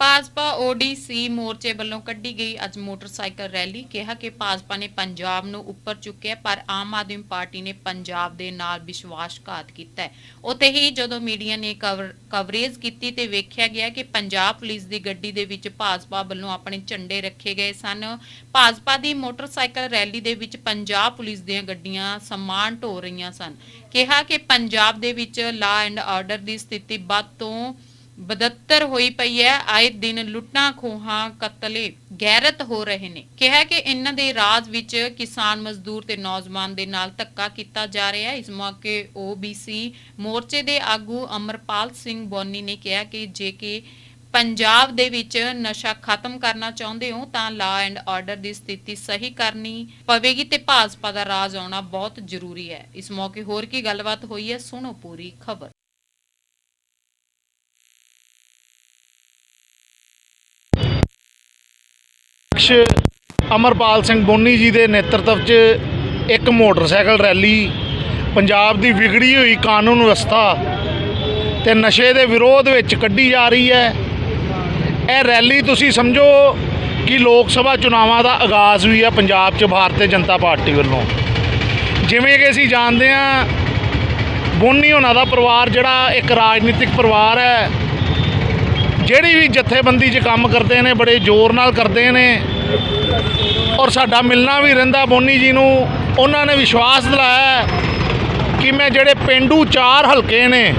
ਭਾਜਪਾ ਓਡੀਸੀ ਮੋਰਚੇ ਵੱਲੋਂ ਕੱਢੀ ਗਈ ਅੱਜ ਮੋਟਰਸਾਈਕਲ ਰੈਲੀ। ਕਿਹਾ ਕਿ ਭਾਜਪਾ ਨੇ ਪੰਜਾਬ ਨੂੰ ਉੱਪਰ ਚੁੱਕਿਆ ਪਰ ਆਮ ਆਦਮੀ ਪਾਰਟੀ ਨੇ ਪੰਜਾਬ ਦੇ ਨਾਲ ਵਿਸ਼ਵਾਸਘਾਤ ਕੀਤਾ ਹੈ। ਉੱਥੇ ਹੀ ਜਦੋਂ ਮੀਡੀਆ ਨੇ ਕਵਰੇਜ ਕੀਤੀ ਤੇ ਵੇਖਿਆ ਗਿਆ ਕਿ ਪੰਜਾਬ ਪੁਲਿਸ ਦੀ ਗੱਡੀ ਦੇ ਵਿੱਚ ਭਾਜਪਾ ਵੱਲੋਂ ਆਪਣੇ ਝੰਡੇ ਰੱਖੇ ਗਏ ਸਨ। ਭਾਜਪਾ ਦੀ ਮੋਟਰਸਾਈਕਲ ਰੈਲੀ ਦੇ ਵਿੱਚ ਪੰਜਾਬ ਪੁਲਿਸ ਦੀਆਂ ਗੱਡੀਆਂ ਸਮਾਨ ਢੋ ਰਹੀਆਂ ਸਨ। ਕਿਹਾ ਕਿ ਪੰਜਾਬ ਦੇ ਵਿੱਚ ਲਾ ਐਂਡ ਆਰਡਰ ਦੀ ਸਥਿਤੀ ਵੱਧ ਤੋਂ ਬਦਤਰ ਹੋਈ ਪਈ ਹੈ। ਆਏ ਦਿਨ ਲੁੱਟਾਂ, ਖੋਹਾਂ, ਕਤਲੇ ਗੈਰਤ ਹੋ ਰਹੇ ਨੇ। ਕਿਹਾ ਕਿ ਇਹਨਾਂ ਦੇ ਰਾਜ ਵਿੱਚ ਕਿਸਾਨ ਮਜ਼ਦੂਰ ਤੇ ਨੌਜਵਾਨ ਦੇ ਨਾਲ ਧੱਕਾ ਕੀਤਾ ਜਾ ਰਿਹਾ ਹੈ। ਇਸ ਮੌਕੇ OBC ਮੋਰਚੇ ਦੇ ਆਗੂ ਅਮਰਪਾਲ ਸਿੰਘ ਬੋਨੀ ਨੇ ਕਿਹਾ ਕਿ ਜੇ ਕਿ ਪੰਜਾਬ ਦੇ ਵਿੱਚ ਨਸ਼ਾ ਖਤਮ ਕਰਨਾ ਚਾਹੁੰਦੇ ਹੋ, ਤਾਂ ਲਾ ਐਂਡ ਆਰਡਰ ਦੀ ਸਥਿਤੀ ਸਹੀ ਕਰਨੀ ਪਵੇਗੀ ਤੇ ਭਾਜਪਾ ਦਾ ਰਾਜ ਆਉਣਾ ਬਹੁਤ ਜ਼ਰੂਰੀ ਹੈ। ਇਸ ਮੌਕੇ ਹੋਰ ਕੀ ਗੱਲਬਾਤ ਹੋਈ ਹੈ, ਸੁਣੋ ਪੂਰੀ ਖਬਰ। ਅਕਸ਼ ਅਮਰਪਾਲ ਸਿੰਘ ਬੋਨੀ ਜੀ ਦੇ ਨੇਤਰਤਵ 'ਚ ਇੱਕ ਮੋਟਰਸਾਈਕਲ ਰੈਲੀ, ਪੰਜਾਬ ਦੀ ਵਿਗੜੀ ਹੋਈ ਕਾਨੂੰਨ ਵਿਵਸਥਾ ਤੇ ਨਸ਼ੇ ਦੇ ਵਿਰੋਧ ਵਿੱਚ ਕੱਢੀ ਜਾ ਰਹੀ ਹੈ। ਇਹ ਰੈਲੀ ਤੁਸੀਂ ਸਮਝੋ ਕਿ ਲੋਕ ਸਭਾ ਚੁਣਾਵਾਂ ਦਾ ਆਗਾਜ਼ ਵੀ ਹੈ ਪੰਜਾਬ 'ਚ ਭਾਰਤੀ ਜਨਤਾ ਪਾਰਟੀ ਵੱਲੋਂ। ਜਿਵੇਂ ਕਿ ਅਸੀਂ ਜਾਣਦੇ ਹਾਂ, ਬੋਨੀ ਉਹਨਾਂ ਦਾ ਪਰਿਵਾਰ ਜਿਹੜਾ ਇੱਕ ਰਾਜਨੀਤਿਕ ਪਰਿਵਾਰ ਹੈ, ਜਿਹੜੀ ਵੀ ਜਥੇਬੰਦੀ 'ਚ ਕੰਮ ਕਰਦੇ ਨੇ, ਬੜੇ ਜ਼ੋਰ ਨਾਲ ਕਰਦੇ ਨੇ ਔਰ ਸਾਡਾ ਮਿਲਣਾ ਵੀ ਰਹਿੰਦਾ ਬੋਨੀ ਜੀ ਨੂੰ। ਉਹਨਾਂ ਨੇ ਵਿਸ਼ਵਾਸ ਦਿਲਾਇਆ ਕਿ ਮੈਂ ਜਿਹੜੇ ਪਿੰਡੂ ਚਾਰ ਹਲਕੇ ਨੇ,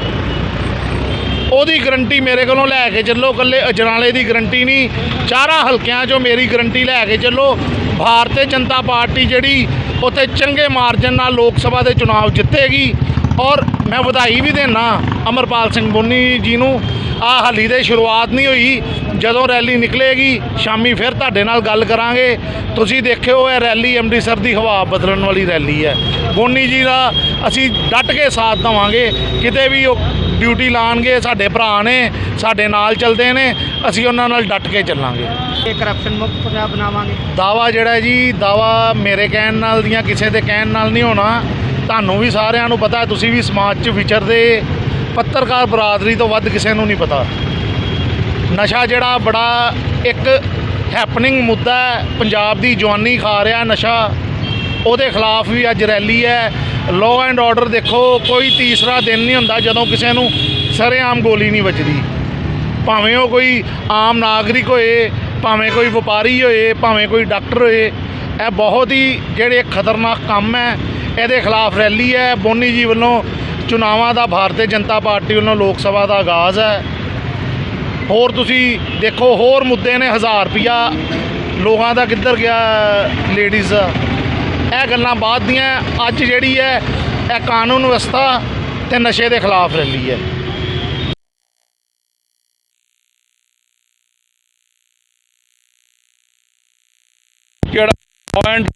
ਉਹਦੀ ਗਰੰਟੀ ਮੇਰੇ ਕੋਲੋਂ ਲੈ ਕੇ ਚੱਲੋ ਕੱਲੇ ਅਜਨਾਲੇ ਦੀ ਗਰੰਟੀ ਨਹੀਂ, ਚਾਰਾਂ ਹਲਕਿਆਂ 'ਚੋਂ ਮੇਰੀ ਗਰੰਟੀ ਲੈ ਕੇ ਚੱਲੋ। ਭਾਰਤੀ ਜਨਤਾ ਪਾਰਟੀ ਜਿਹੜੀ ਉੱਥੇ ਚੰਗੇ ਮਾਰਜਨ ਨਾਲ ਲੋਕ ਸਭਾ ਦੇ ਚੁਣਾਵ ਜਿੱਤੇਗੀ। ਔਰ ਮੈਂ ਵਧਾਈ ਵੀ ਦੇਣਾ ਅਮਰਪਾਲ ਸਿੰਘ ਬੋਨੀ ਜੀ ਨੂੰ। ਆ ਹਾਲੀ ਦੇ ਸ਼ੁਰੂਆਤ ਨਹੀਂ ਹੋਈ। ਜਦੋਂ ਰੈਲੀ ਨਿਕਲੇਗੀ ਸ਼ਾਮੀ ਫਿਰ ਤੁਹਾਡੇ ਨਾਲ ਗੱਲ ਕਰਾਂਗੇ। ਤੁਸੀਂ ਦੇਖਿਓ ਇਹ ਰੈਲੀ ਅੰਮ੍ਰਿਤਸਰ ਦੀ ਹਵਾ ਬਦਲਣ ਵਾਲੀ ਰੈਲੀ ਹੈ। ਬੋਨੀ ਜੀ ਦਾ ਅਸੀਂ ਡਟ ਕੇ ਸਾਥ ਦੇਵਾਂਗੇ। ਕਿਤੇ ਵੀ ਉਹ ਡਿਊਟੀ ਲਾਣਗੇ ਸਾਡੇ ਭਰਾ ਨੇ ਸਾਡੇ ਨਾਲ ਚੱਲਦੇ ਨੇ ਅਸੀਂ ਉਹਨਾਂ ਨਾਲ ਡਟ ਕੇ ਚੱਲਾਂਗੇ। ਇਹ ਕਰਪਸ਼ਨ ਮੁਕਤ ਪੰਜਾਬ ਬਣਾਵਾਂਗੇ। ਦਾਵਾ ਜਿਹੜਾ ਜੀ ਦਾਵਾ ਮੇਰੇ ਕਹਿਣ ਨਾਲ ਦੀਆਂ ਕਿਸੇ ਦੇ ਕਹਿਣ ਨਾਲ ਨਹੀਂ ਹੋਣਾ। ਤੁਹਾਨੂੰ ਵੀ ਸਾਰਿਆਂ ਨੂੰ ਪਤਾ ਤੁਸੀਂ ਵੀ ਸਮਾਜ 'ਚ ਵਿਚਰਦੇ ਪੱਤਰਕਾਰ ਬਰਾਦਰੀ ਤੋਂ ਵੱਧ ਕਿਸੇ ਨੂੰ ਨਹੀਂ ਪਤਾ। ਨਸ਼ਾ ਜਿਹੜਾ ਬੜਾ ਇੱਕ ਹੈਪਨਿੰਗ ਮੁੱਦਾ ਹੈ। ਪੰਜਾਬ ਦੀ ਜਵਾਨੀ ਖਾ ਰਿਹਾ ਨਸ਼ਾ। ਉਹਦੇ ਖਿਲਾਫ ਵੀ ਅੱਜ ਰੈਲੀ ਹੈ। ਲਾਅ ਐਂਡ ਆਰਡਰ ਦੇਖੋ, ਕੋਈ ਤੀਸਰਾ ਦਿਨ ਨਹੀਂ ਹੁੰਦਾ ਜਦੋਂ ਕਿਸੇ ਨੂੰ ਸਰੇਆਮ ਗੋਲੀ ਨਹੀਂ ਵੱਜਦੀ। ਭਾਵੇਂ ਉਹ ਕੋਈ ਆਮ ਨਾਗਰਿਕ ਹੋਏ, ਭਾਵੇਂ ਕੋਈ ਵਪਾਰੀ ਹੋਏ, ਭਾਵੇਂ ਕੋਈ ਡਾਕਟਰ ਹੋਏ, ਇਹ ਬਹੁਤ ਹੀ ਜਿਹੜੇ ਖਤਰਨਾਕ ਕੰਮ ਹੈ। ਇਹਦੇ ਖਿਲਾਫ ਰੈਲੀ ਹੈ। ਬੋਨੀ ਜੀ ਵੱਲੋਂ ਚੁਣਾਵਾਂ ਦਾ, ਭਾਰਤੀ ਜਨਤਾ ਪਾਰਟੀ ਵੱਲੋਂ ਲੋਕ ਸਭਾ ਦਾ ਆਗਾਜ਼ ਹੈ। ਹੋਰ ਤੁਸੀਂ ਦੇਖੋ, ਹੋਰ ਮੁੱਦੇ ਨੇ 1000 ਰੁਪਿਆ ਲੋਕਾਂ ਦਾ ਕਿੱਧਰ ਗਿਆ ਲੇਡੀਜ਼ ਇਹ ਗੱਲਾਂ ਬਾਅਦ ਦੀਆਂ, ਅੱਜ ਜਿਹੜੀ ਹੈ, ਇਹ ਕਾਨੂੰਨ ਵਿਵਸਥਾ ਤੇ ਨਸ਼ੇ ਦੇ ਖਿਲਾਫ ਰੈਲੀ ਹੈ। ਕਿਹੜਾ ਪੁਆਇੰਟ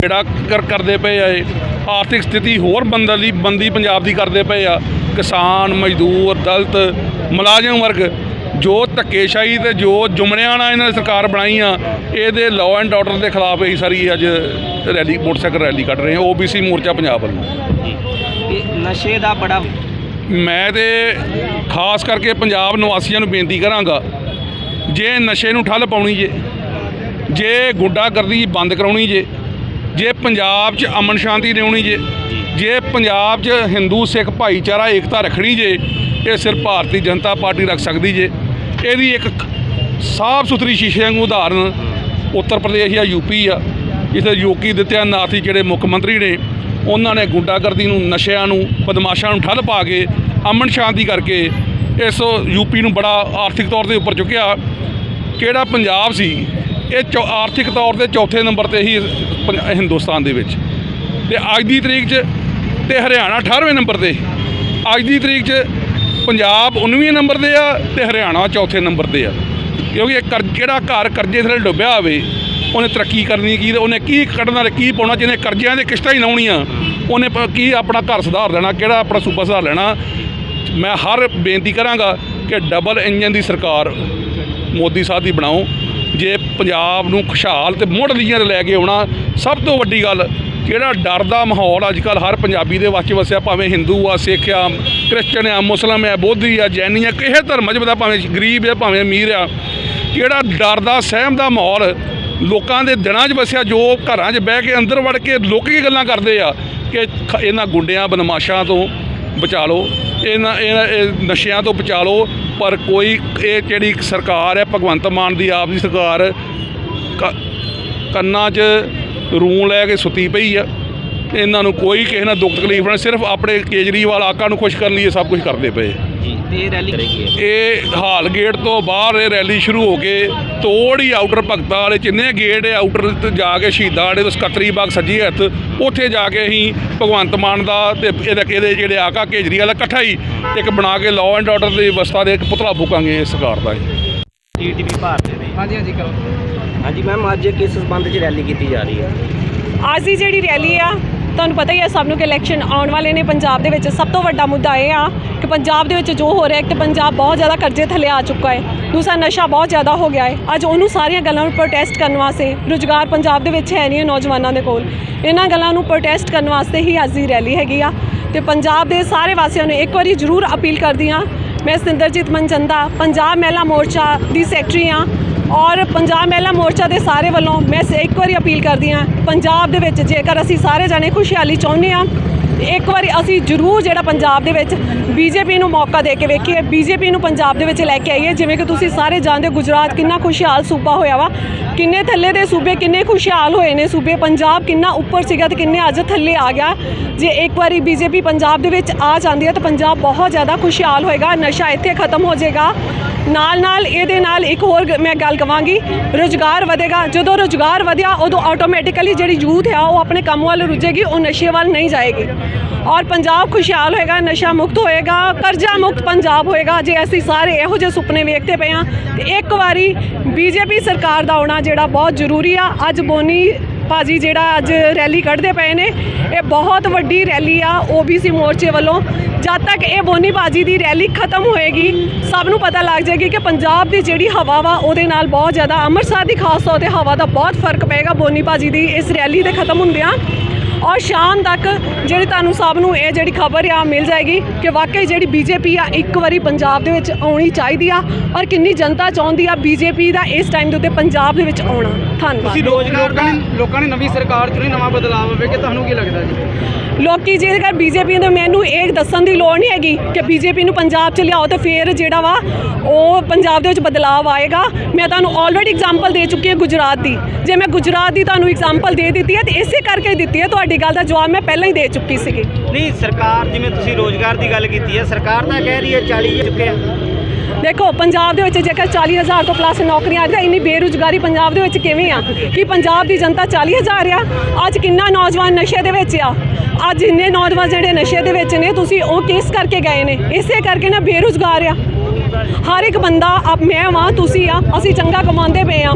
ਜਿਹੜਾ ਕਰਦੇ ਪਏ ਆ ਇਹ? ਆਰਥਿਕ ਸਥਿਤੀ ਹੋਰ ਬੰਦਨ ਲਈ ਬੰਦੀ ਪੰਜਾਬ ਦੀ ਕਰਦੇ ਪਏ ਆ। ਕਿਸਾਨ ਮਜ਼ਦੂਰ ਦਲਿਤ ਮੁਲਾਜ਼ਮ ਵਰਗ ਜੋ ਧੱਕੇਸ਼ਾਹੀ ਤੇ ਜੋ ਜੁਮਣਿਆਂ ਨਾਲ ਇਹਨਾਂ ਨੇ ਸਰਕਾਰ ਬਣਾਈ ਆ ਇਹਦੇ ਲਾਅ ਐਂਡ ਆਰਡਰ ਦੇ ਖਿਲਾਫ ਇਹ ਸਾਰੀ ਅੱਜ ਰੈਲੀ ਮੋਟਰਸਾਈਕਲ ਰੈਲੀ ਕੱਢ ਰਹੇ ਆ ਓਬੀਸੀ ਮੋਰਚਾ ਪੰਜਾਬ ਵੱਲੋਂ। ਇਹ ਨਸ਼ੇ ਦਾ ਬੜਾ ਮੈਂ ਤੇ ਖਾਸ ਕਰਕੇ ਪੰਜਾਬ ਨਿਵਾਸੀਆਂ ਨੂੰ ਬੇਨਤੀ ਕਰਾਂਗਾ ਜੇ ਨਸ਼ੇ ਨੂੰ ਠੱਲ ਪਾਉਣੀ ਜੇ ਜੇ ਗੁੰਡਾਗਰਦੀ ਬੰਦ ਕਰਾਉਣੀ ਜੇ ਜੇ ਪੰਜਾਬ 'ਚ ਅਮਨ ਸ਼ਾਂਤੀ ਲਿਆਉਣੀ ਜੇ ਜੇ ਪੰਜਾਬ 'ਚ ਹਿੰਦੂ, ਸਿੱਖ ਭਾਈਚਾਰਾ, ਏਕਤਾ ਰੱਖਣੀ ਜੇ, ਇਹ ਸਿਰਫ ਭਾਰਤੀ ਜਨਤਾ ਪਾਰਟੀ ਰੱਖ ਸਕਦੀ ਜੇ। ਇਹਦੀ ਇੱਕ ਸਾਫ਼ ਸੁਥਰੀ ਸ਼ੀਸ਼ੇ ਵਾਂਗੂ ਉਦਾਹਰਨ ਉੱਤਰ ਪ੍ਰਦੇਸ਼ ਜਾਂ ਯੂਪੀ ਆ, ਜਿੱਥੇ ਯੋਗੀ ਆਦਿੱਤਿਆਨਾਥ ਜੀ ਜਿਹੜੇ ਮੁੱਖ ਮੰਤਰੀ ਨੇ, ਉਹਨਾਂ ਨੇ ਗੁੰਡਾਗਰਦੀ ਨੂੰ, ਨਸ਼ਿਆਂ ਨੂੰ, ਬਦਮਾਸ਼ਾਂ ਨੂੰ ਠੱਲ ਪਾ ਕੇ ਅਮਨ ਸ਼ਾਂਤੀ ਕਰਕੇ ਇਸ ਯੂਪੀ ਨੂੰ ਬੜਾ ਆਰਥਿਕ ਤੌਰ ਤੇ ਉੱਪਰ ਚੁੱਕਿਆ। ਕਿਹੜਾ ਪੰਜਾਬ ਸੀ ਇਹ ਚੌ- ਆਰਥਿਕ ਤੌਰ ਤੇ ਚੌਥੇ ਨੰਬਰ ਤੇ ਹੀ ਪੰ- ਹਿੰਦੁਸਤਾਨ ਦੇ ਵਿੱਚ। ਤੇ ਅੱਜ ਦੀ ਤਰੀਕ 'ਚ ਤੇ ਹਰਿਆਣਾ 18ਵੇਂ ਨੰਬਰ ਤੇ। ਅੱਜ ਦੀ ਤਰੀਕ 'ਚ ਪੰਜਾਬ 19ਵੇਂ ਨੰਬਰ ਤੇ ਆ ਤੇ ਹਰਿਆਣਾ ਚੌਥੇ ਨੰਬਰ ਤੇ ਆ। ਕਿਉਂਕਿ ਇਹ ਕਰ, ਜਿਹੜਾ ਘਰ ਕਰਜ਼ੇ ਥੱਲੇ ਡੁੱਬਿਆ ਹੋਵੇ, ਉਹਨੇ ਤਰੱਕੀ ਕਰਨੀ ਕੀ ਤੇ ਉਹਨੇ ਕੀ ਕੱਢਣਾ ਤੇ ਕੀ ਪਾਉਣਾ, ਜਿਹਨੇ ਕਰਜ਼ਿਆਂ ਦੇ ਕਿਸ਼ਤਾਂ ਹੀ ਲਾਉਣੀਆਂ, ਉਹਨੇ ਪ- ਕੀ ਆਪਣਾ ਘਰ ਸੁਧਾਰ ਲੈਣਾ, ਕਿਹੜਾ ਆਪਣਾ ਸੂਬਾ ਸੁਧਾਰ ਲੈਣਾ। ਮੈਂ ਹਰ ਬੇਨਤੀ ਕਰਾਂਗਾ ਕਿ ਡਬਲ ਇੰਜਨ ਦੀ ਸਰਕਾਰ ਮੋਦੀ ਸਾਹਿਬ ਦੀ ਬਣਾਓ। ਪੰਜਾਬ ਨੂੰ ਖੁਸ਼ਹਾਲ ਤੇ ਮੁੜ ਲੀਆਂ ਲੈ ਕੇ ਆਉਣਾ ਸਭ ਤੋਂ ਵੱਡੀ ਗੱਲ, ਜਿਹੜਾ ਡਰ ਦਾ ਮਾਹੌਲ ਅੱਜ ਕੱਲ ਹਰ ਪੰਜਾਬੀ ਦੇ ਵਿੱਚ ਵਸਿਆ, ਭਾਵੇਂ ਹਿੰਦੂ ਆ, ਸਿੱਖ ਆ, ਕ੍ਰਿਸਚਨ ਆ, ਮੁਸਲਮ ਆ, ਬੋਧੀ ਆ, ਜੈਨੀ ਆ, ਕਿਸੇ ਧਰਮ 'ਚ ਬੰਦਾ ਭਾਵੇਂ ਗਰੀਬ ਆ, ਭਾਵੇਂ ਅਮੀਰ ਆ, ਜਿਹੜਾ ਡਰ ਦਾ, ਸਹਿਮ ਦਾ ਮਾਹੌਲ ਲੋਕਾਂ ਦੇ ਦਿਨਾਂ 'ਚ ਵਸਿਆ, ਜੋ ਘਰਾਂ 'ਚ ਬਹਿ ਕੇ ਅੰਦਰ ਵੜ ਕੇ ਲੋਕ ਗੱਲਾਂ ਕਰਦੇ ਆ, ਕਿ ਇਹਨਾਂ ਗੁੰਡਿਆਂ, ਬਦਮਾਸ਼ਾਂ ਤੋਂ ਬਚਾ ਲਓ ਇਹਨਾਂ, ਇਹ ਨਸ਼ਿਆਂ ਤੋਂ ਬਚਾ ਲਓ, ਪਰ ਕੋਈ, ਇਹ ਜਿਹੜੀ ਸਰਕਾਰ ਹੈ, ਭਗਵੰਤ ਮਾਨ ਦੀ, ਆਪ ਦੀ ਸਰਕਾਰ ਕੰਨਾਂ 'ਚ ਰੂੰ ਲੈ ਕੇ ਸੁੱਤੀ ਪਈ ਆ। ਇਹਨਾਂ ਨੂੰ ਕੋਈ ਕਿਸੇ ਨਾਲ ਦੁੱਖ ਤਕਲੀਫ ਨਹੀਂ ਸਿਰਫ ਆਪਣੇ ਕੇਜਰੀਵਾਲ ਆਕਾ ਨੂੰ ਖੁਸ਼ ਕਰਨ ਲਈ ਇਹ ਸਭ ਕੁਝ ਕਰਦੇ ਪਏ। ਜੀ ਤੇ ਇਹ ਰੈਲੀ ਕਰੇਗੀ ਇਹ। ਹਾਲ ਗੇਟ ਤੋਂ ਬਾਹਰ ਇਹ ਰੈਲੀ ਸ਼ੁਰੂ ਹੋ ਕੇ ਤੋੜ ਹੀ ਆਊਟਰ ਭਗਤਾਂ ਵਾਲੇ ਜਿੰਨੇ ਗੇਟ ਹੈ ਆਊਟਰ ਤੇ ਜਾ ਕੇ ਸ਼ਹੀਦਾਂ ਵਾਲੇ ਤੋਂ ਸਕੱਤਰੀ ਬਾਗ ਸੱਜੀ ਹੱਥ ਉੱਥੇ ਜਾ ਕੇ ਅਸੀਂ ਭਗਵੰਤ ਮਾਨ ਦਾ ਤੇ ਇਹਦੇ ਇਹਦੇ ਜਿਹੜੇ ਆਕਾ ਕੇਜਰੀਵਾਲ ਇਕੱਠਾ ਹੀ ਇੱਕ ਬਣਾ ਕੇ ਲਾਅ ਐਂਡ ਆਰਡਰ ਦੀ ਵਿਵਸਥਾ ਦੇ ਇੱਕ ਪੁਤਲਾ ਫੂਕਾਂਗੇ ਇਸ ਸਰਕਾਰ ਦਾ ਜੀ ਭਾਰਤ ਹਾਂਜੀ ਹਾਂਜੀ ਕਰੋ। ਹਾਂਜੀ ਮੈਮ ਅੱਜ ਕਿਸ ਸੰਬੰਧ 'ਚ ਰੈਲੀ ਕੀਤੀ ਜਾ ਰਹੀ ਹੈ? ਅੱਜ ਦੀ ਜਿਹੜੀ ਰੈਲੀ ਆ ਤੁਹਾਨੂੰ ਪਤਾ ਹੀ ਹੈ ਸਭ ਨੂੰ ਕਿ ਇਲੈਕਸ਼ਨ ਆਉਣ ਵਾਲੇ ਨੇ ਪੰਜਾਬ ਦੇ ਵਿੱਚ। ਸਭ ਤੋਂ ਵੱਡਾ ਮੁੱਦਾ ਇਹ ਆ ਕਿ ਪੰਜਾਬ ਦੇ ਵਿੱਚ ਜੋ ਹੋ ਰਿਹਾ ਹੈ ਕਿ ਪੰਜਾਬ ਬਹੁਤ ਜ਼ਿਆਦਾ ਕਰਜ਼ੇ ਥੱਲੇ ਆ ਚੁੱਕਾ ਹੈ ਦੂਸਰਾ ਨਸ਼ਾ ਬਹੁਤ ਜ਼ਿਆਦਾ ਹੋ ਗਿਆ ਹੈ। ਅੱਜ ਉਹਨੂੰ ਸਾਰੀਆਂ ਗੱਲਾਂ ਨੂੰ ਪ੍ਰੋਟੈਸਟ ਕਰਨ ਵਾਸਤੇ ਰੁਜ਼ਗਾਰ ਪੰਜਾਬ ਦੇ ਵਿੱਚ ਹੈ ਨਹੀਂ ਹੈ ਨੌਜਵਾਨਾਂ ਦੇ ਕੋਲ। ਇਹਨਾਂ ਗੱਲਾਂ ਨੂੰ ਪ੍ਰੋਟੈਸਟ ਕਰਨ ਵਾਸਤੇ ਹੀ ਅੱਜ ਦੀ ਰੈਲੀ ਹੈਗੀ ਆ ਤੇ ਪੰਜਾਬ ਦੇ ਸਾਰੇ ਵਾਸੀਆਂ ਨੂੰ ਇੱਕ ਵਾਰੀ ਜ਼ਰੂਰ ਅਪੀਲ ਕਰਦੀ ਹਾਂ। ਮੈਂ ਸਿੰਦਰਜੀਤ ਮਨਚੰਦਾ ਪੰਜਾਬ ਮਹਿਲਾ ਮੋਰਚਾ ਦੀ ਸੈਕਟਰੀ ਹਾਂ। ਔਰ ਪੰਜਾਬ ਮਹਿਲਾ ਮੋਰਚਾ ਦੇ ਸਾਰੇ ਵੱਲੋਂ ਮੈਂ ਇੱਕ ਵਾਰੀ ਅਪੀਲ ਕਰਦੀ ਹਾਂ, ਪੰਜਾਬ ਦੇ ਵਿੱਚ ਜੇਕਰ ਅਸੀਂ ਸਾਰੇ ਜਾਣੇ ਖੁਸ਼ਹਾਲੀ ਚਾਹੁੰਦੇ ਹਾਂ ਇੱਕ ਵਾਰੀ ਅਸੀਂ ਜ਼ਰੂਰ ਜਿਹੜਾ ਪੰਜਾਬ ਦੇ ਵਿੱਚ ਬੀਜੇਪੀ ਨੂੰ ਮੌਕਾ ਦੇ ਕੇ ਵੇਖੀਏ, ਬੀਜੇਪੀ ਨੂੰ ਪੰਜਾਬ ਦੇ ਵਿੱਚ ਲੈ ਕੇ ਆਈਏ। ਜਿਵੇਂ ਕਿ ਤੁਸੀਂ ਸਾਰੇ ਜਾਣਦੇ ਹੋ, ਗੁਜਰਾਤ ਕਿੰਨਾ ਖੁਸ਼ਹਾਲ ਸੂਬਾ ਹੋਇਆ ਵਾ। ਕਿੰਨੇ ਥੱਲੇ ਦੇ ਸੂਬੇ ਕਿੰਨੇ ਖੁਸ਼ਹਾਲ ਹੋਏ ਨੇ ਸੂਬੇ। ਪੰਜਾਬ ਕਿੰਨਾ ਉੱਪਰ ਸੀਗਾ ਤੇ ਕਿੰਨੇ ਅੱਜ ਥੱਲੇ ਆ ਗਿਆ। ਜੇ ਇੱਕ ਵਾਰੀ ਬੀਜੇਪੀ ਪੰਜਾਬ ਦੇ ਵਿੱਚ ਆ ਜਾਂਦੀ ਹੈ ਤਾਂ ਪੰਜਾਬ ਬਹੁਤ ਜ਼ਿਆਦਾ ਖੁਸ਼ਹਾਲ ਹੋਏਗਾ। ਨਸ਼ਾ ਇੱਥੇ ਖਤਮ ਹੋ ਜਾਏਗਾ। ਨਾਲ ਨਾਲ ਇਹਦੇ ਨਾਲ ਇੱਕ ਹੋਰ ਮੈਂ ਗੱਲ ਕਵਾਂਗੀ, ਰੁਜ਼ਗਾਰ ਵਧੇਗਾ। ਜਦੋਂ ਰੁਜ਼ਗਾਰ ਵਧਿਆ, ਉਦੋਂ ਆਟੋਮੈਟਿਕਲੀ ਜਿਹੜੀ ਯੂਥ ਆ ਉਹ ਆਪਣੇ ਕੰਮ ਵੱਲ ਰੁੱਝੇਗੀ, ਉਹ ਨਸ਼ੇ ਵੱਲ ਨਹੀਂ ਜਾਏਗੀ। ਔਰ ਪੰਜਾਬ ਖੁਸ਼ਹਾਲ ਹੋਏਗਾ, ਨਸ਼ਾ ਮੁਕਤ ਹੋਏਗਾ, ਕਰਜ਼ਾ ਮੁਕਤ ਪੰਜਾਬ ਹੋਏਗਾ। ਜੇ ਅਸੀਂ ਸਾਰੇ ਇਹੋ ਜਿਹੇ ਸੁਪਨੇ ਵੇਖਦੇ ਪਏ ਹਾਂ, ਤੇ ਇੱਕ ਵਾਰੀ ਬੀਜੇਪੀ ਸਰਕਾਰ ਦਾ ਆਉਣਾ ਜਿਹੜਾ ਬਹੁਤ ਜ਼ਰੂਰੀ ਆ। ਅੱਜ ਬੋਨੀ ਭਾਜੀ ਜਿਹੜਾ ਅੱਜ ਰੈਲੀ ਕੱਢਦੇ ਪਏ ਨੇ, ਇਹ ਬਹੁਤ ਵੱਡੀ ਰੈਲੀ ਆ ਓਬੀਸੀ ਮੋਰਚੇ ਵੱਲੋਂ। ਜਦ ਤੱਕ ਇਹ ਬੋਨੀ ਬਾਜੀ ਦੀ ਰੈਲੀ ਖਤਮ ਹੋਏਗੀ, ਸਭ ਨੂੰ ਪਤਾ ਲੱਗ ਜਾਏਗੀ ਕਿ ਪੰਜਾਬ ਦੀ ਜਿਹੜੀ ਹਵਾ ਵਾ, ਉਹਦੇ ਨਾਲ ਬਹੁਤ ਜ਼ਿਆਦਾ ਅੰਮ੍ਰਿਤਸਰ ਦੀ ਖਾਸ ਤੌਰ ਤੇ ਹਵਾ ਦਾ ਬਹੁਤ ਫ਼ਰਕ ਪਏਗਾ ਬੋਨੀ ਬਾਜੀ ਦੀ ਇਸ ਰੈਲੀ ਦੇ ਖਤਮ ਹੁੰਦਿਆਂ। ਔਰ ਸ਼ਾਮ ਤੱਕ ਜਿਹੜੀ ਤੁਹਾਨੂੰ ਸਭ ਨੂੰ ਇਹ ਜਿਹੜੀ ਖਬਰ ਆ ਮਿਲ ਜਾਏਗੀ ਕਿ ਵਾਕਈ ਜਿਹੜੀ ਬੀਜੇਪੀ ਆ ਇੱਕ ਵਾਰੀ ਪੰਜਾਬ ਦੇ ਵਿੱਚ ਆਉਣੀ ਚਾਹੀਦੀ ਆ ਔਰ ਕਿੰਨੀ ਜਨਤਾ ਚਾਹੁੰਦੀ ਆ ਬੀਜੇਪੀ ਦਾ ਇਸ ਟਾਈਮ ਦੇ ਉੱਤੇ ਪੰਜਾਬ ਦੇ ਵਿੱਚ ਆਉਣਾ। ਧੰਨਵਾਦ। ਰੋਜ਼ਗਾਰ ਲੋਕਾਂ ਨੇ ਲੋਕਾਂ ਨੇ ਨਵੀਂ ਸਰਕਾਰ ਚੁਣੀ ਨਵਾਂ ਬਦਲਾਅ ਹੋਵੇ ਕਿ ਤੁਹਾਨੂੰ ਕੀ ਲੱਗਦਾ ਜੀ? ਲੋਕੀ ਜੇਕਰ ਬੀਜੇਪੀ ਦੇ ਮੈਨੂੰ ਇਹ ਦੱਸਣ ਦੀ ਲੋੜ ਨਹੀਂ ਹੈਗੀ ਕਿ ਬੀਜੇਪੀ ਨੂੰ ਪੰਜਾਬ 'ਚ ਲਿਆਓ ਤੇ ਫਿਰ ਜਿਹੜਾ ਵਾ ਉਹ ਪੰਜਾਬ ਦੇ ਵਿੱਚ ਬਦਲਾਅ ਆਏਗਾ। ਮੈਂ ਤੁਹਾਨੂੰ ਆਲਰੇਡੀ ਐਗਜ਼ਾਮਪਲ ਦੇ ਚੁੱਕੀ ਹਾਂ ਗੁਜਰਾਤ ਦੀ। ਜੇ ਮੈਂ ਗੁਜਰਾਤ ਦੀ ਤੁਹਾਨੂੰ ਐਗਜ਼ਾਮਪਲ ਦੇ ਦਿੱਤੀ ਹੈ ਤੇ ਇਸੇ ਕਰਕੇ ਦਿੱਤੀ ਹੈ ਤੁਹਾਡੀ ਗੱਲ ਦਾ ਜਵਾਬ ਮੈਂ ਪਹਿਲਾਂ ਹੀ ਦੇ ਚੁੱਕੀ ਸੀਗੀ। ਨਹੀਂ ਸਰਕਾਰ ਜਿਵੇਂ ਤੁਸੀਂ ਰੋਜ਼ਗਾਰ ਦੀ ਗੱਲ ਕੀਤੀ ਹੈ ਸਰਕਾਰ ਤਾਂ ਕਹਿ ਰਹੀ ਹੈ 40 ਚੁੱਕੇ ਆ ਦੇਖੋ ਪੰਜਾਬ ਦੇ ਵਿੱਚ ਜੇਕਰ 40000 ਤੋਂ ਪਲੱਸ ਨੌਕਰੀਆਂ ਆ ਤਾਂ ਇੰਨੀ ਬੇਰੁਜ਼ਗਾਰੀ ਪੰਜਾਬ ਦੇ ਵਿੱਚ ਕਿਵੇਂ ਆ? ਕੀ ਪੰਜਾਬ ਦੀ ਜਨਤਾ 40000 ਆ? ਅੱਜ ਕਿੰਨਾ ਨੌਜਵਾਨ ਨਸ਼ੇ ਦੇ ਵਿੱਚ ਆ? ਅੱਜ ਇੰਨੇ ਨੌਜਵਾਨ ਜਿਹੜੇ ਨਸ਼ੇ ਦੇ ਵਿੱਚ ਨੇ ਤੁਸੀਂ ਉਹ ਕਿਸ ਕਰਕੇ ਗਏ ਨੇ। ਇਸੇ ਕਰਕੇ ਨਾ ਬੇਰੁਜ਼ਗਾਰ ਆ। ਹਰ ਇੱਕ ਬੰਦਾ ਆਪ ਮੈਂ ਵਾਂ ਤੁਸੀਂ ਆ ਅਸੀਂ ਚੰਗਾ ਕਮਾਉਂਦੇ ਪਏ ਆ।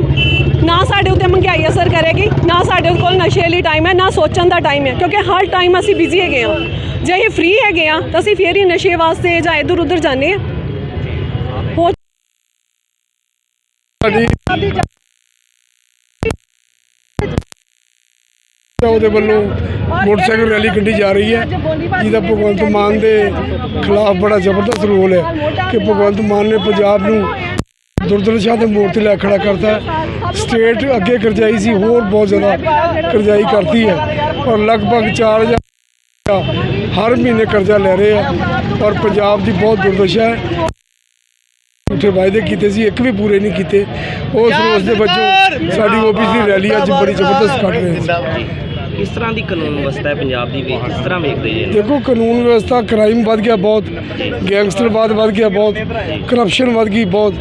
ਨਾ ਸਾਡੇ ਉੱਤੇ ਮਹਿੰਗਾਈ ਅਸਰ ਕਰੇਗੀ, ਨਾ ਸਾਡੇ ਕੋਲ ਨਸ਼ੇ ਲਈ ਟਾਈਮ ਹੈ, ਨਾ ਸੋਚਣ ਦਾ ਟਾਈਮ ਹੈ, ਕਿਉਂਕਿ ਹਰ ਟਾਈਮ ਅਸੀਂ ਬਿਜ਼ੀ ਹੈਗੇ ਆ ਜੇ ਅਸੀਂ ਫ੍ਰੀ ਹੈਗੇ ਆ ਤਾਂ ਅਸੀਂ ਫੇਰ ਹੀ ਨਸ਼ੇ ਵਾਸਤੇ ਜਾਂ ਇੱਧਰ ਉੱਧਰ ਜਾਂਦੇ ਆ ਉਹਦੇ ਵੱਲੋਂ ਮੋਟਰਸਾਈਕਲ ਰੈਲੀ ਕੱਢੀ ਜਾ ਰਹੀ ਹੈ। ਜਿਹਦਾ ਭਗਵੰਤ ਮਾਨ ਦੇ ਖਿਲਾਫ ਬੜਾ ਜ਼ਬਰਦਸਤ ਰੋਲ ਹੈ ਕਿ ਭਗਵੰਤ ਮਾਨ ਨੇ ਪੰਜਾਬ ਨੂੰ ਦੁਰਦਸ਼ਾ ਦੇ ਮੋੜ ਤੇ ਲੈ ਖੜਾ ਕਰਤਾ ਸਟੇਟ ਅੱਗੇ ਕਰਜ਼ਾਈ ਸੀ ਹੋਰ ਬਹੁਤ ਜ਼ਿਆਦਾ ਕਰਜ਼ਾਈ ਕਰਤੀ ਹੈ। ਔਰ ਲਗਭਗ 4000 ਹਰ ਮਹੀਨੇ ਕਰਜ਼ਾ ਲੈ ਰਹੇ ਆ। ਔਰ ਪੰਜਾਬ ਦੀ ਬਹੁਤ ਦੁਰਦਸ਼ਾ ਹੈ। ਉੱਥੇ ਵਾਅਦੇ ਕੀਤੇ ਸੀ ਇੱਕ ਵੀ ਪੂਰੇ ਨਹੀਂ ਕੀਤੇ। ਉਸ ਰੋਸ ਦੇ ਵਜੋਂ ਸਾਡੀ ਓਬੀਸੀ ਦੀ ਰੈਲੀ ਅੱਜ ਬੜੀ ਜ਼ਬਰਦਸਤ ਕੱਢ ਰਹੇ ਸੀ। ਕਿਸ ਤਰ੍ਹਾਂ ਦੀ ਕਾਨੂੰਨ ਵਿਵਸਥਾ ਹੈ ਪੰਜਾਬ ਦੀ ਵੀ? ਕਿਸ ਤਰ੍ਹਾਂ ਵੇਖਦੇ ਜੀ? ਦੇਖੋ ਕਾਨੂੰਨ ਵਿਵਸਥਾ ਕ੍ਰਾਈਮ ਵੱਧ ਗਿਆ ਬਹੁਤ ਗੈਂਗਸਟਰਵਾਦ ਵੱਧ ਗਿਆ ਬਹੁਤ ਕਰਪਸ਼ਨ ਵੱਧ ਗਈ ਬਹੁਤ।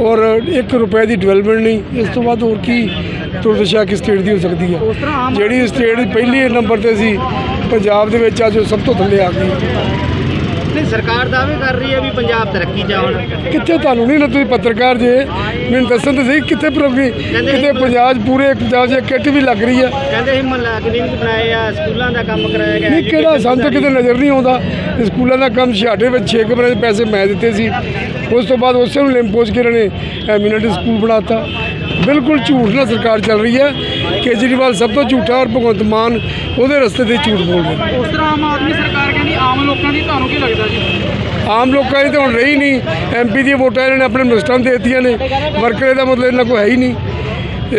ਔਰ 1 ਰੁਪਏ ਦੀ ਡਿਵੈਲਪਮੈਂਟ ਨਹੀਂ। ਇਸ ਤੋਂ ਬਾਅਦ ਹੋਰ ਕੀ ਦੁਰਦਸ਼ਾ ਕਿਸ ਸਟੇਟ ਦੀ ਹੋ ਸਕਦੀ ਹੈ? ਜਿਹੜੀ ਸਟੇਟ ਪਹਿਲੀ ਨੰਬਰ ਤੇ ਸੀ ਪੰਜਾਬ ਦੇ ਵਿੱਚ ਅੱਜ ਸਭ ਤੋਂ ਥੱਲੇ ਆ ਗਈ। ਨਹੀਂ ਸਰਕਾਰ ਦਾਅਵੇ ਕਰ ਰਹੀ ਹੈ ਵੀ ਪੰਜਾਬ ਤਰੱਕੀ 'ਚ ਆ ਹੁਣ ਕਿੱਥੇ ਤੁਹਾਨੂੰ ਨਹੀਂ ਨਾ ਤੁਸੀਂ ਪੱਤਰਕਾਰ ਜੇ? ਮੈਨੂੰ ਦੱਸਣ ਤਾਂ ਸਹੀ ਕਿੱਥੇ ਪ੍ਰੋਗਰੀ ਕਿਤੇ ਪੰਜਾਬ ਪੂਰੇ ਪੰਜਾਬ 'ਚ ਕਿੱਟ ਵੀ ਲੱਗ ਰਹੀ ਆ ਕਹਿੰਦੇ ਸੀ ਮਹੱਲਾ ਕਲੀਨਿਕ ਬਣਾਏ ਆ ਸਕੂਲਾਂ ਦਾ ਕੰਮ ਕਰਾਇਆ ਗਿਆ ਨਹੀਂ ਕਿਹੜਾ ਸਾਨੂੰ ਕਿਤੇ ਨਜ਼ਰ ਨਹੀਂ ਆਉਂਦਾ? ਸਕੂਲਾਂ ਦਾ ਕੰਮ ਛਾਟੇ ਵਿੱਚ 6 ਕਮਰੇ ਦੇ ਪੈਸੇ ਮੈਂ ਦਿੱਤੇ ਸੀ। ਉਸ ਤੋਂ ਬਾਅਦ ਉਸੇ ਨੂੰ ਲਿੰਪੋਜ ਕੇ ਇਹਨਾਂ ਨੇ ਐਮੀਨੈਂਟ ਸਕੂਲ ਬਣਾਤਾ। ਬਿਲਕੁਲ ਝੂਠ ਨਾਲ ਸਰਕਾਰ ਚੱਲ ਰਹੀ ਹੈ। ਕੇਜਰੀਵਾਲ ਸਭ ਤੋਂ ਝੂਠਾ ਔਰ ਭਗਵੰਤ ਮਾਨ ਉਹਦੇ ਰਸਤੇ ਤੇ ਝੂਠ ਬੋਲ ਰਿਹਾ। ਉਸ ਤਰ੍ਹਾਂ ਆਮ ਆਦਮੀ ਸਰਕਾਰ ਆਮ ਲੋਕਾਂ ਦੀ ਤੁਹਾਨੂੰ ਕੀ ਲੱਗਦਾ ਜੀ? ਆਮ ਲੋਕਾਂ ਦੀ ਤਾਂ ਹੁਣ ਰਹੀ ਨਹੀਂ। ਐਮਪੀ ਦੀਆਂ ਵੋਟਾਂ ਇਹਨਾਂ ਨੇ ਆਪਣੇ ਮਿਨਿਸਟਰਾਂ ਨੂੰ ਦੇ ਦਿੱਤੀਆਂ ਨੇ। ਵਰਕਰੇ ਦਾ ਮਤਲਬ ਇਹਨਾਂ ਕੋਲ ਹੈ ਹੀ ਨਹੀਂ।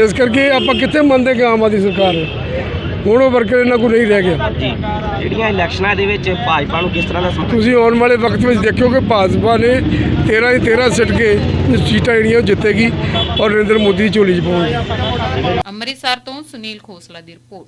ਇਸ ਕਰਕੇ ਆਪਾਂ ਕਿੱਥੇ ਮੰਨਦੇ ਕਿ ਆਮ ਆਦਮੀ ਸਰਕਾਰ ਹੁਣ ਉਹ ਵਰਕਰ ਇਹਨਾਂ ਕੋਲ ਨਹੀਂ ਰਹਿ ਗਿਆ। ਜਿਹੜੀਆਂ ਇਲੈਕਸ਼ਨਾਂ ਦੇ ਵਿੱਚ ਭਾਜਪਾ ਨੂੰ ਕਿਸ ਤਰ੍ਹਾਂ ਦਾ ਤੁਸੀਂ ਆਉਣ ਵਾਲੇ ਵਕਤ ਵਿੱਚ ਦੇਖਿਓ ਕਿ ਭਾਜਪਾ ਨੇ 13 ਹੀ 13 ਸਿੱਟ ਕੇ ਸੀਟਾਂ ਜਿਹੜੀਆਂ ਉਹ ਜਿੱਤੇਗੀ ਔਰ ਨਰਿੰਦਰ ਮੋਦੀ ਦੀ ਝੋਲੀ 'ਚ ਪਾਉਣਗੇ। ਅੰਮ੍ਰਿਤਸਰ ਤੋਂ ਸੁਨੀਲ ਖੋਸਲਾ ਦੀ ਰਿਪੋਰਟ।